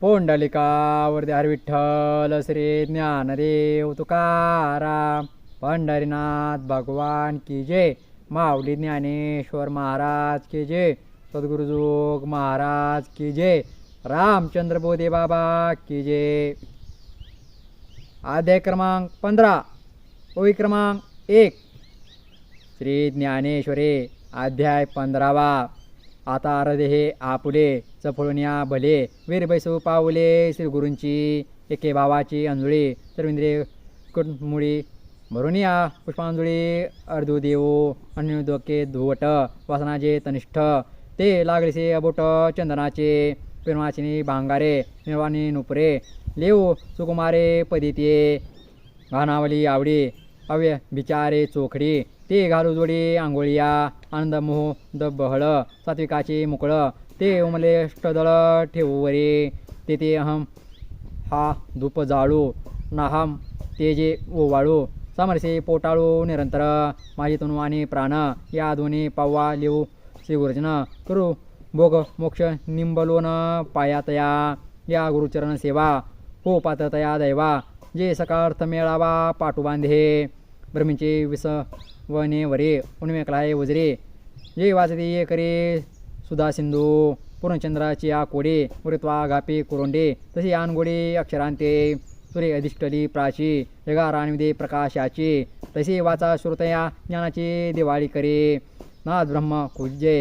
पोंडलिकावरती हर विठ्ठल श्री ज्ञानदेव तुकाराम पंढरीनाथ भगवान की जय. माऊली ज्ञानेश्वर महाराज की जय. सद्गुरुजोग महाराज की जय. रामचंद्र बोधे बाबा की जय. अध्याय क्रमांक पंधरा. ओळी क्रमांक एक. श्री ज्ञानेश्वरे अध्याय पंधरावा. आता हृदय हे आपुले. चफळुनिया या भले वीर बैसू पावले श्री गुरूंची एके भावाची अंजुळी सर्वेंद्रिय कुटमुळी भरून या पुष्पांजुळी अर्धू देऊ अन्योदके धुवट वासनाचे तनिष्ठ ते लागलीसे अबोट चंदनाचे पिरमाचिनी भांगारे निर्वाणी नुपुरे लेऊ सुकुमारे पदिते घानावली आवडी अव्य बिचारे चोखडी ते घालू जोडी आंघोळिया आनंद मोह द बहळ सात्विकाचे मुकळं ते मला अष्टदळ ठेवूवरे ते ते अहम हा धूप जाळू. नाहम ते जे ओवाळू. समरसे पोटाळू निरंतर. माझी तनु आणि प्राण. या दोन्ही पावा लिहू. श्रीगुरुजन करू. भोग मोक्ष निंबलोन पायातया या गुरुचरण सेवा. हो पात्रतया दैवा. जे सकार्थ मेळावा पाटू बांधे. ब्रह्मीचे विस वने वरे उन्मेकलाय वजरे जे वाजते ये करे. सुधा सिंधू पूर्णचंद्राची आ कोडे वृत्वा गापे कुरोंडे तसे आनगोडे अक्षरांते सूर्य अधिष्ठली प्राची जगा राणविदे प्रकाशाची तसे वाचा श्रोतया ज्ञानाची दिवाळी करे नाद ब्रह्म कुजे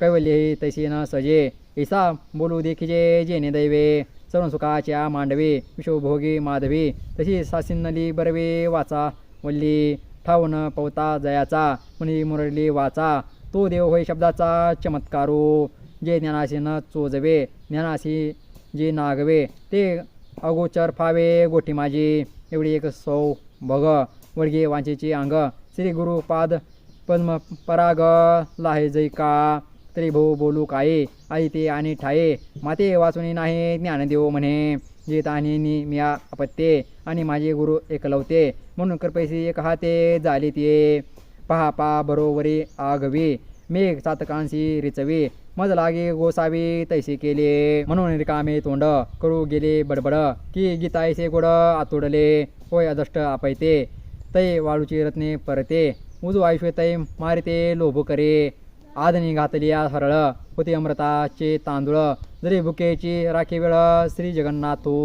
कैवल्य तैसे न सजे ऐसा बोलू देखिजे जेने दैवे सर्व सुखाच्या मांडवे विश्वभोगी माधवी तशी सासिन्नली बरवे वाचा वल्ली ठाऊन पवता जयाचा मुनी मुरली वाचा तो देव होय शब्दाचा चमत्कारो जे ज्ञानाशी न चोजवे ज्ञानाशी जे नागवे ते अगोचर फावे गोठी माझी। एवढी एक सौ भग वडगे वांचेचे अंग श्री गुरुपाद पद्म पराग लाहे जैका तरी भाऊ बोलू काय? आई ते आणि ठाये। माते वाचुनी नाही ज्ञानदेव म्हणे। जे ताने नि मिया अपत्ये आणि माझे गुरु एकलवते। म्हणून कृपैसी एक हाते झाले ते। पहा पा बरोबरी आगवी मेघ चातकांशी रिचवी मज लागे गोसावी तैसे केले म्हणून रिकामे तोंड करू गेले बडबड की गीतायसे गोड आतोडले होय अदष्ट आपैते तै वाळूची रत्ने परते उजू आयुष्य तै मारिते लोभ करे आदनी घातलिया हरळ होते अमृताचे तांदूळ जरी भुकेची राखी वेळ श्री जगन्नाथू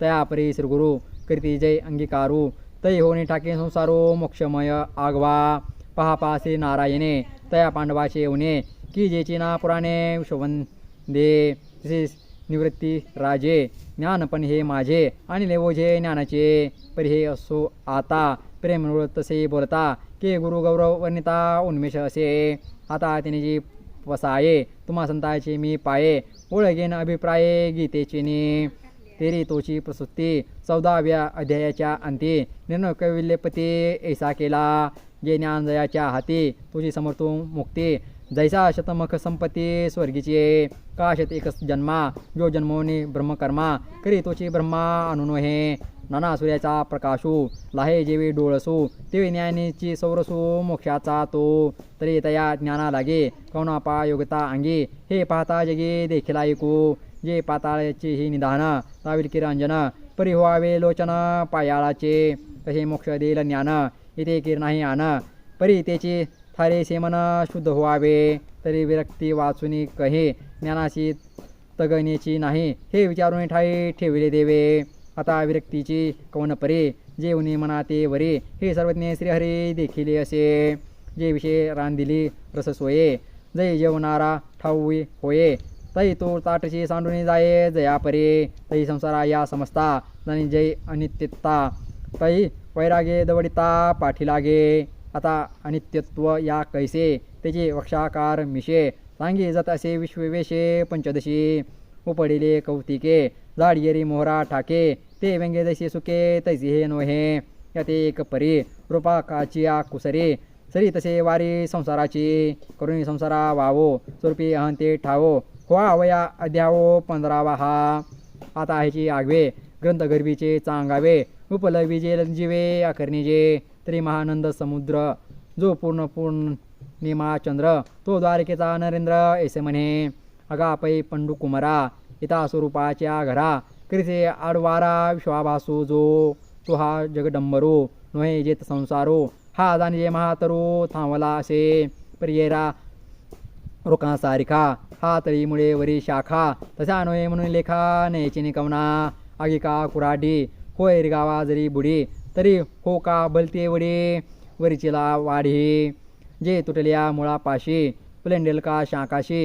तया परी श्रीगुरु कीर्ती जय अंगीकारू तै होणे ठाके संसारो मोक्षमय आगवा पहा पहा श्री नारायणे तया पांडवाचे येऊने की जेची ना पुराणे शोभंदे तसेच निवृत्ती राजे ज्ञानपण हे माझे आणि लेवोझे ज्ञानाचे परी हे असो आता प्रेम तसे बोलता के गुरु गौरव वर्णिता उन्मेष असे. आता तिने जी वसाये तुम्हा संताचे मी पाये ओळगेन अभिप्राये गीतेची ने तेरी तोची प्रसुत्ती चौदाव्या अध्यायाच्या अंती निर्णय कविल्यपती ऐसा केला. जे ज्ञानजयाच्या हाती तुझी समर्थू मुक्ती. जैसा शतमख संपत्ती स्वर्गीची काशत एकच जन्मा जो जन्मोनी ब्रह्मकर्मा करी तोची ब्रह्मा आणून हे नाना सूर्याचा प्रकाशू लाहे जेवी डोळसू तेवे ज्ञानीची सौरसू मोक्षाचा तो. तरी तया ज्ञाना लागे कौनापा योगता अंगी हे पाहता जगी देखील ऐकू जे पाताळाचे ही निधान ताविल किरांजन परी होवावे लोचन पायाळाचे. तसे मोक्ष देईल ज्ञान इथे किर नाही आन परी त्याची थारे सेमन शुद्ध व्हावे तरी विरक्ती वाचुनी कहे ज्ञानाशी तगण्याची नाही हे विचारून ठाई ठेविले देवे. आता विरक्तीची कवन परे जे उनी मनाते वरे हे सर्वज्ञ श्रीहरी देखिले असे. जे विषय रांधिली रससोये जय जेवणारा ठाऊई होये. तई तो ताटशी सांडून जाये जया परे तई संसारा या समजता आणि जय अनित्यता. तई वैरागे दवडिता पाठीलागे. आता अनित्यत्व या कैसे? त्याचे वक्षाकार मिशे. सांगे जात असे विश्ववेशे पंचदशी. उपडिले कौतिके. जाडयेरी मोहरा ठाके. ते व्यंगे जसे सुके तैसे हे नोहे. यात एक परी. रूपा काचिया कुसरी. सरी तसे वारी संसाराची. करुणी संसारा वावो. स्वरूपी अहंते ठावो. होआ वया अध्यावो पंधरावा हा आता ह्याची आगवे. ग्रंथगर्भीचे चांगावे. उपलविजे जीवे अकर्णिजे त्रिमहानंद महानंद समुद्र जो पूर्ण पूर्णिमा चंद्र तो द्वारकेचा नरेंद्र ऐसे म्हणे अगापै पंडू कुमारा इता स्वरूपाच्या घरा कृते आडवारा विश्वाभासू जो तो हा जगडंबरो नोहे जेत संसारो हा जाणजे महातरो थांबला असे प्रियेरा रोका सारिखा हा तळीमुळे वरी शाखा तशा नोहे म्हणून लेखा नेची निकवना आगिका कुराडी होय रे गावा जरी बुडी तरी हो का बलते वडी? वरीचिला वाढी. जे तुटल्या मुळापाशी प्लेंडेल का शाकाशी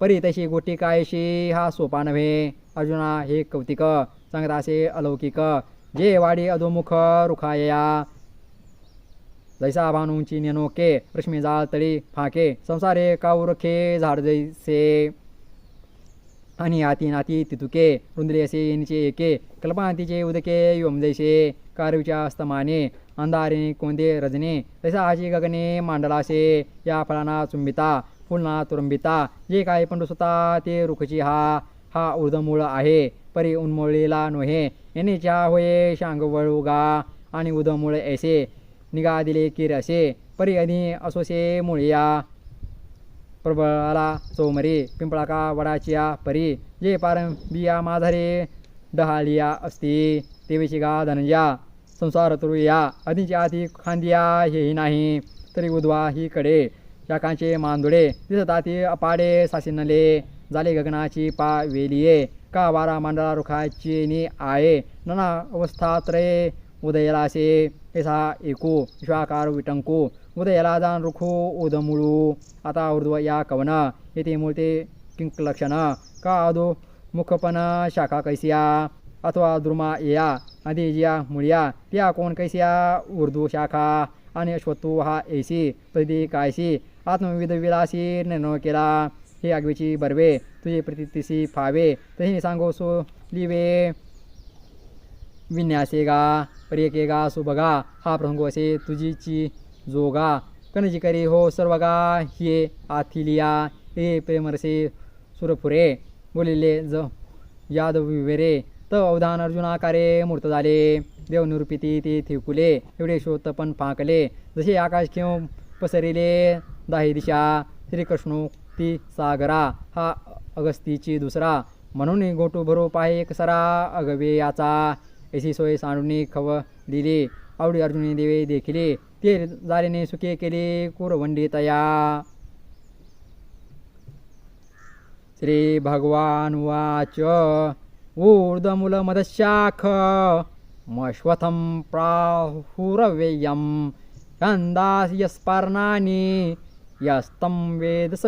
परी तशी गोटी कायशी हा सोपा नव्हे. अर्जुना हे कौतिक सांगत असे अलौकिक. जे वाडी अधोमुख रुखाया जैसा भानुंची नेनोके रश्मी जाळ तळी फाके संसारे काउरखे झाड जैसे. आणि आती नाती तितुके रुंदले असे एके कल्पांतीचे उदके योम जैसे कारवीच्या अस्तमाने अंधारे कोंदे रजने तैसा आशी गगने मांडलासे या फळाना चुंबिता फुलना तुरंबिता जे काही पंडू स्वतः ते रुखची हा हा उर्धमूळ आहे परी उन्मोळलेला नोहे येणेच्या होये शांगवळुगा आणि उदमूळ ऐसे निगा दिले किर असे परी अधी असोसे मुळया प्रबळाला चौमरी पिंपळाका वडाचिया परी जे पारंबिया माधारे डहालिया असती देवीची गा धनंजा संसार तुरुया आधीच्या आधी खांदिया हेही नाही तरी उद्वा ही कडे शाखांचे मांदुडे दिसत आती अपाडे सासिनले झाले गगनाची पा वेलिये का वारा मांडळा रुखाची नि आहे नना अवस्था त्रये उदयलासे ऐसा एकू विश्वाकार विटंको। उदयला जाण रुखू उदमुळू। आता ऊर्ध्व या कवन। येथे मूळते किंक लक्षण का अधो मुखपण शाखा कैसिया। अथवा द्रुमा या अधिजिया जिया मुळिया। त्या कोण कैसिया? उर्दू शाखा। आणि अश्वत्थू हा ऐसी प्रती कायसी। आत्मविध विलासी निर्णय केला। हे आगवीची बर्वे। तुझे प्रतितीसी फावे। तही सांगो सो लिवे। विन्यासे गा पर्यके गा सुभगा हा प्रसंग असे तुझीची जोगा. कणजी करी हो सर्वगा हे आथिलिया हे प्रेमरसे सुरफुरे. बोलिले ज यादव विवेरे त अवधान अर्जुनाकारे मूर्त झाले. देव निरूपिती ते थिकुले. एवढे शोत पण पाकले. जसे आकाश घेऊन पसरिले दाही दिशा श्रीकृष्णोक्ती सागरा. हा अगस्तीची दुसरा. म्हणून गोटू भरो पाहे एक सरा अगवे याचा. ऐशी सोय सांडूनी खव दिली आवडी अर्जुनी देवे देखिले ते जारीने सुखे केले कुरवंडी तया। श्री भगवान वाच ऊर्ध्वमूलमदशाख मश्वथं प्राहुरव्ययं छन्दास यस्पर्णानी यस्तं वेद स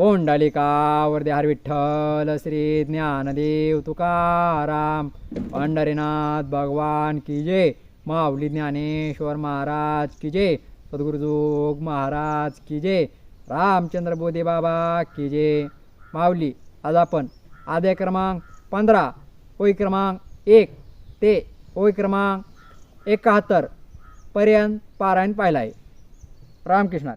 वेदवेद पोंडलिकावर हर विठ्ठल श्री ज्ञानदेव तुकाराम. पंढरीनाथ भगवान की जय. माऊली ज्ञानेश्वर महाराज की जय. सद्गुरुजोग महाराज की जय. रामचंद्र बोधे बाबा की जय. माऊली आज आपण आद्य क्रमांक पंधरा ओळी क्रमांक एक ते ओळी क्रमांक एकाहत्तर पर्यंत पारायण पाहिला आहे. रामकृष्ण.